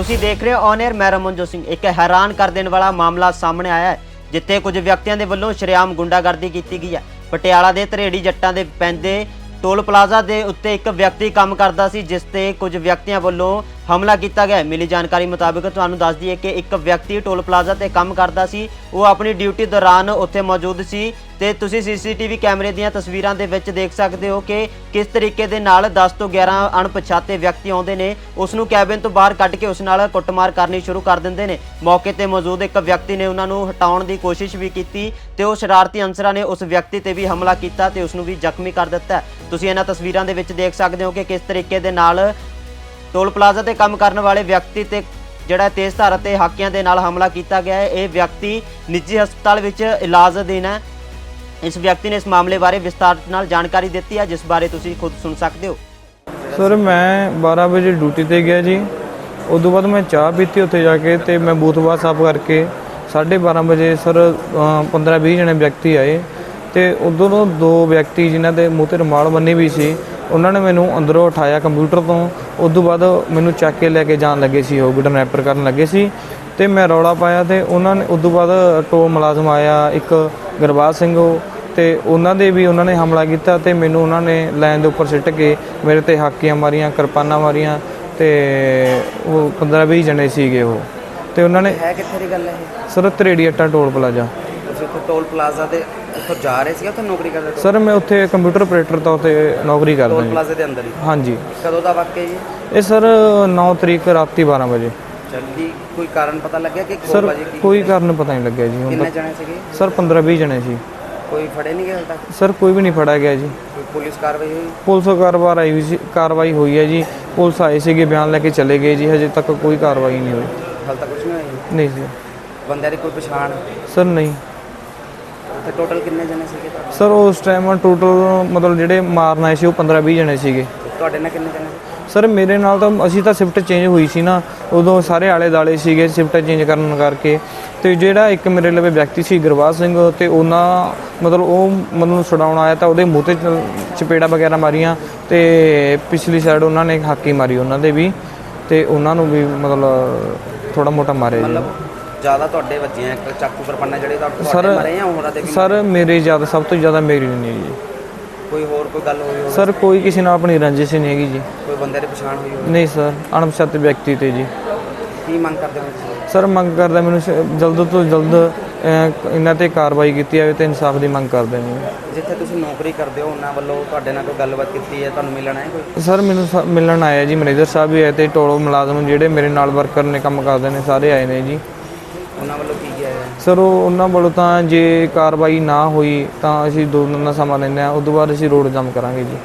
ਤੁਸੀਂ ਦੇਖ ਰਹੇ ਹੋ ਔਨ 에ਅਰ ਮੈਂ ਰਮਨਜੋਤ ਸਿੰਘ। ਇੱਕ ਹੈਰਾਨ ਕਰ ਦੇਣ ਵਾਲਾ ਮਾਮਲਾ ਸਾਹਮਣੇ ਆਇਆ ਹੈ, ਜਿੱਥੇ ਕੁਝ ਵਿਅਕਤੀਆਂ ਦੇ ਵੱਲੋਂ ਸ਼ਰੇਆਮ ਗੁੰਡਾਗਰਦੀ ਕੀਤੀ ਗਈ ਹੈ। ਪਟਿਆਲਾ ਦੇ ਧਰੇੜੀ ਜੱਟਾਂ ਦੇ ਪੈਂਦੇ ਟੋਲ ਪਲਾਜ਼ਾ ਦੇ ਉੱਤੇ ਇੱਕ ਵਿਅਕਤੀ ਕੰਮ ਕਰਦਾ ਸੀ, ਜਿਸ ਤੇ ਕੁਝ ਵਿਅਕਤੀਆਂ ਵੱਲੋਂ ਹਮਲਾ ਕੀਤਾ ਗਿਆ ਮਿਲੀ ਜਾਣਕਾਰੀ ਮੁਤਾਬਕ ਤੁਹਾਨੂੰ ਦੱਸ ਦਈਏ ਕਿ ਇੱਕ ਵਿਅਕਤੀ ਟੋਲ ਪਲਾਜ਼ਾ ਤੇ ਕੰਮ ਕਰਦਾ ਸੀ, ਉਹ ਆਪਣੀ ਡਿਊਟੀ ਦੌਰਾਨ ਉੱਥੇ ਮੌਜੂਦ ਸੀ। ਤੇ ਤੁਸੀਂ ਸੀਸੀਟੀਵੀ ਕੈਮਰੇ ਦੀਆਂ ਤਸਵੀਰਾਂ ਦੇ ਵਿੱਚ ਦੇਖ ਸਕਦੇ ਹੋ ਕਿ ਕਿਸ ਤਰੀਕੇ ਦੇ ਨਾਲ 10 ਤੋਂ 11 ਅਣਪਛਾਤੇ ਵਿਅਕਤੀ ਆਉਂਦੇ ਨੇ ਉਸ ਨੂੰ ਕੈਬਿਨ ਤੋਂ ਬਾਹਰ ਕੱਢ ਕੇ ਉਸ ਨਾਲ ਕੁੱਟਮਾਰ ਕਰਨੀ ਸ਼ੁਰੂ ਕਰ ਦਿੰਦੇ ਨੇ। ਮੌਕੇ ਤੇ ਮੌਜੂਦ ਇੱਕ ਵਿਅਕਤੀ ਨੇ ਉਹਨਾਂ ਨੂੰ ਹਟਾਉਣ ਦੀ ਕੋਸ਼ਿਸ਼ ਵੀ ਕੀਤੀ ਤੇ ਉਹ ਸ਼ਰਾਰਤੀ ਅਨਸਰਾਂ ਨੇ ਉਸ ਵਿਅਕਤੀ ਤੇ ਵੀ ਹਮਲਾ ਕੀਤਾ ਤੇ ਉਸ ਨੂੰ ਵੀ ਜ਼ਖਮੀ ਕਰ ਦਿੱਤਾ। ਤੁਸੀਂ ਇਹਨਾਂ ਤਸਵੀਰਾਂ ਦੇ ਵਿੱਚ ਦੇਖ ਸਕਦੇ ਹੋ ਕਿ ਕਿਸ ਤਰੀਕੇ ਦੇ ਨਾਲ ਟੋਲ ਪਲਾਜ਼ਾ ਤੇ ਕੰਮ ਕਰਨ ਵਾਲੇ ਵਿਅਕਤੀ ਤੇ ਜਿਹੜਾ ਤੇਜ਼ ਧਾਰ ਅਤੇ ਹਾਕਿਆਂ ਦੇ ਨਾਲ ਹਮਲਾ ਕੀਤਾ ਗਿਆ ਹੈ। ਇਹ ਵਿਅਕਤੀ ਨਿੱਜੀ ਹਸਪਤਾਲ ਵਿੱਚ ਇਲਾਜ ਅਧੀਨ ਹੈ। ਇਸ ਵਿਅਕਤੀ ਨੇ ਇਸ ਮਾਮਲੇ ਬਾਰੇ ਵਿਸਤਾਰ ਨਾਲ ਜਾਣਕਾਰੀ ਦਿੱਤੀ ਹੈ, ਜਿਸ ਬਾਰੇ ਤੁਸੀਂ ਖੁਦ ਸੁਣ ਸਕਦੇ ਹੋ। ਸਰ, ਮੈਂ 12 ਵਜੇ ਡਿਊਟੀ ਤੇ ਗਿਆ ਜੀ। ਉਦੋਂ ਬਾਅਦ ਮੈਂ ਚਾਹ ਪੀਤੀ ਉੱਥੇ ਜਾ ਕੇ ਤੇ ਮੈਂ ਬੂਥ ਬਾਅਦ ਸਾਫ਼ ਕਰਕੇ 12:30 ਵਜੇ ਸਰ 15-20 ਜਣੇ ਵਿਅਕਤੀ ਆਏ ਤੇ ਉਦੋਂ ਤੋਂ ਦੋ ਵਿਅਕਤੀ ਜਿਨ੍ਹਾਂ ਦੇ ਮੂੰਹ ਤੇ ਰੁਮਾਲ ਬੰਨੀ ਵੀ ਸੀ, ਉਹਨਾਂ ਨੇ ਮੈਨੂੰ ਅੰਦਰੋਂ ਉਠਾਇਆ ਕੰਪਿਊਟਰ ਤੋਂ। ਉਦੋਂ ਬਾਅਦ ਮੈਨੂੰ ਚੱਕ ਕੇ ਲੈ ਕੇ ਜਾਣ ਲੱਗੇ ਸੀ, ਉਹ ਕਿਡਨੈਪਰ ਕਰਨ ਲੱਗੇ ਸੀ ਤੇ ਮੈਂ ਰੌਲਾ ਪਾਇਆ ਤੇ ਉਹਨਾਂ ਨੇ, ਉਦੋਂ ਬਾਅਦ ਟੋ ਮੁਲਾਜ਼ਮ ਆਇਆ, ਇੱਕ ਗੁਰਬਾਜ ਸਿੰਘ ਉਹ ਤੇ ਉਹਨਾਂ ਦੇ ਵੀ ਉਹਨਾਂ ਨੇ ਹਮਲਾ ਕੀਤਾ ਤੇ ਮੈਨੂੰ ਉਹਨਾਂ ਨੇ ਲਾਈਨ ਦੇ ਉੱਪਰ ਸਿੱਟ ਕੇ ਮੇਰੇ ਤੇ ਹਾਕੀਆਂ ਮਾਰੀਆਂ ਕਿਰਪਾਨਾਂ ਮਾਰੀਆਂ ਤੇ ਉਹ 15 20 ਜਣੇ ਸੀਗੇ ਉਹ। ਤੇ ਉਹਨਾਂ ਨੇ ਹੈ ਕਿੱਥੇ ਦੀ ਗੱਲ ਹੈ ਇਹ? Sir Taredi Atta toll plaza. ਤੁਸੀਂ ਉੱਥੇ ਟੋਲ ਪਲਾਜ਼ਾ ਦੇ ਉੱਥੋਂ ਜਾ ਰਹੇ ਸੀ ਉੱਥੇ ਨੌਕਰੀ ਕਰਦੇ ਸੀ ਸਰ ਮੈਂ ਉੱਥੇ ਕੰਪਿਊਟਰ ਆਪਰੇਟਰ ਤੌਰ ਤੇ ਨੌਕਰੀ ਕਰਦਾ ਟੋਲ ਜੀ। ਪਲਾਜ਼ਾ ਦੇ ਅੰਦਰ ਹੀ? ਹਾਂਜੀ। ਕਦੋਂ ਦਾ ਵਾਕਿਆ ਜੀ? ਇਹ ਸਰ 9 ਤਰੀਕ ਰਾਤੀ 12 ਵਜੇ। ਜਲਦੀ ਕੋਈ ਕਾਰਨ ਪਤਾ ਲੱਗਿਆ ਕਿ ਕਿਉਂ ਸਰ ਵਜੇ ਕੀ ਕੋਈ ਕਾਰਨ ਪਤਾ ਨਹੀਂ ਲੱਗਿਆ ਜੀ ਹੁਣ ਕਿੰਨੇ ਤੱਕ। ਜਣੇ ਸੀਗੇ? ਸਰ 15 20 ਜਣੇ ਸੀ। ਕੋਈ ਫੜੇ ਨਹੀਂ ਗਏ ਹਾਲ ਤੱਕ? ਸਰ ਕੋਈ ਵੀ ਨਹੀਂ ਫੜਿਆ ਗਿਆ ਜੀ। ਕੋਈ ਪੁਲਿਸ ਕਾਰਵਾਈ ਹੋਈ? ਪੁਲਿਸ ਕਾਰਵਾਈ ਆਈ ਹੋਈ ਸੀ ਕਾਰਵਾਈ ਹੋਈ ਹੈ ਜੀ। ਪੁਲਿਸ ਆਏ ਸੀਗੇ ਬਿਆਨ ਲੈ ਕੇ ਚਲੇ ਗਏ ਜੀ। ਹਜੇ ਤੱਕ ਕੋਈ ਕਾਰਵਾਈ ਨਹੀਂ ਹੋਈ। ਹਾਲ ਤੱਕ ਕੁਝ ਨਹੀਂ ਜੀ? ਨਹੀਂ ਜੀ। ਬੰਦਿਆਂ ਦੀ ਕੋਈ ਪਛਾਣ? ਸਰ ਨਹੀਂ। ਉੱਥੇ ਟੋਟਲ ਕਿੰਨੇ ਜਣੇ ਸੀਗੇ ਤੁਹਾਡੇ? ਸਰ ਉਸ ਟਾਈਮ ਟੋਟਲ ਮਤਲਬ ਜਿਹੜੇ ਮਾਰਨ ਆਏ ਸੀ ਉਹ 15 20 ਜਣੇ ਸੀਗੇ। ਤੁਹਾਡੇ ਨਾਲ ਕਿੰਨੇ ਜਣੇ? ਸਰ ਮੇਰੇ ਨਾਲ ਤਾਂ ਅਸੀਂ ਤਾਂ ਸ਼ਿਫਟ ਚੇਂਜ ਹੋਈ ਸੀ ਨਾ ਉਦੋਂ ਸਾਰੇ ਆਲੇ ਦਾਲੇ ਸੀਗੇ ਸ਼ਿਫਟ ਚੇਂਜ ਕਰਨ ਕਰਕੇ। ਤੇ ਜਿਹੜਾ ਇੱਕ ਮੇਰੇ ਲਵੇ ਵਿਅਕਤੀ ਸੀ ਗੁਰਬਾਜ ਸਿੰਘ ਤੇ ਉਹਨਾਂ ਮਤਲਬ ਉਹ ਮੈਨੂੰ ਛਡਾਉਣ ਆਇਆ ਤਾਂ ਉਹਦੇ ਮੂੰਹ ਤੇ ਚਪੇੜਾ ਵਗੈਰਾ ਮਾਰੀਆਂ ਤੇ ਪਿਛਲੀ ਸਾਈਡ ਉਹਨਾਂ ਨੇ ਹਾਕੀ ਮਾਰੀ ਉਹਨਾਂ ਦੇ ਵੀ ਤੇ ਉਹਨਾਂ ਨੂੰ ਵੀ ਮਤਲਬ ਥੋੜਾ ਮੋਟਾ ਮਾਰਿਆ ਜੀ। ਮਤਲਬ ਜ਼ਿਆਦਾ ਤੁਹਾਡੇ ਵੱਜੀਆਂ ਇੱਕ ਚਾਕੂ ਕਿਰਪਾਨਾਂ ਜਿਹੜੇ ਤੁਹਾਡੇ ਮਰੇ ਜਾਂ ਹੋਰਾਂ ਦੇ ਵੀ ਸਰ ਮੇਰੇ ਜ਼ਿਆਦਾ ਸਭ ਤੋਂ ਜ਼ਿਆਦਾ ਮੇਰੀ ਨਹੀਂ ਜੀ। ਕੋਈ ਹੋਰ ਕੋਈ ਗੱਲ ਹੋਈ ਹੋਵੇ? ਸਰ ਕੋਈ ਕਿਸੇ ਨਾਲ ਆਪਣੀ ਰੰਜਿਸ਼ ਨਹੀਂ ਹੈਗੀ ਜੀ। ਕੋਈ ਬੰਦੇ ਦੀ ਪਛਾਣ ਹੋਈ ਹੋਵੇ? ਨਹੀਂ ਸਰ ਅਣਪਛਾਤੇ ਵਿਅਕਤੀ ਤੇ ਜੀ। ਕੀ ਮੰਗ ਕਰਦੇ ਹੋ ਤੁਸੀਂ? ਸਰ ਮੰਗ ਕਰਦਾ ਮੈਨੂੰ ਸ਼- ਜਲਦ ਤੋਂ ਜਲਦ ਅਹ, ਇਹਨਾਂ ਤੇ ਕਾਰਵਾਈ ਕੀਤੀ ਜਾਵੇ ਤੇ ਇਨਸਾਫ ਦੀ ਮੰਗ ਕਰਦੇ ਨੇ ਜਿੱਥੇ ਤੁਸੀਂ ਨੌਕਰੀ ਕਰਦੇ ਹੋ ਉਹਨਾਂ ਵੱਲੋਂ ਤੁਹਾਡੇ ਨਾਲ ਕੋਈ ਗੱਲਬਾਤ ਕੀਤੀ ਹੈ? ਤੁਹਾਨੂੰ ਮਿਲਣਾ ਹੈ ਕੋਈ? ਸਰ ਮੈਨੂੰ ਸ- ਮਿਲਣ ਆਇਆ ਜੀ ਮੈਨੇਜਰ ਸਾਹਿਬ ਵੀ ਆਏ ਤੇ ਟੋਲੋ ਮੁਲਾਜ਼ਮ ਜਿਹੜੇ ਮੇਰੇ ਨਾਲ ਵਰਕਰ ਨੇ ਕੰਮ ਕਰਦੇ ਨੇ ਸਾਰੇ ਆਏ ਨੇ ਜੀ। ਉਹਨਾਂ ਵੱਲੋਂ ਕੀ ਸਰ, ਉਹ ਉਹਨਾਂ ਵੱਲੋਂ ਤਾਂ ਜੇ ਕਾਰਵਾਈ ਨਾ ਹੋਈ ਤਾਂ ਅਸੀਂ ਦੋ ਦਿਨ ਦਾ ਸਮਾਂ ਲੈਂਦੇ ਹਾਂ, ਉਸ ਤੋਂ ਬਾਅਦ ਅਸੀਂ ਰੋਡ ਜਾਮ ਕਰਾਂਗੇ ਜੀ।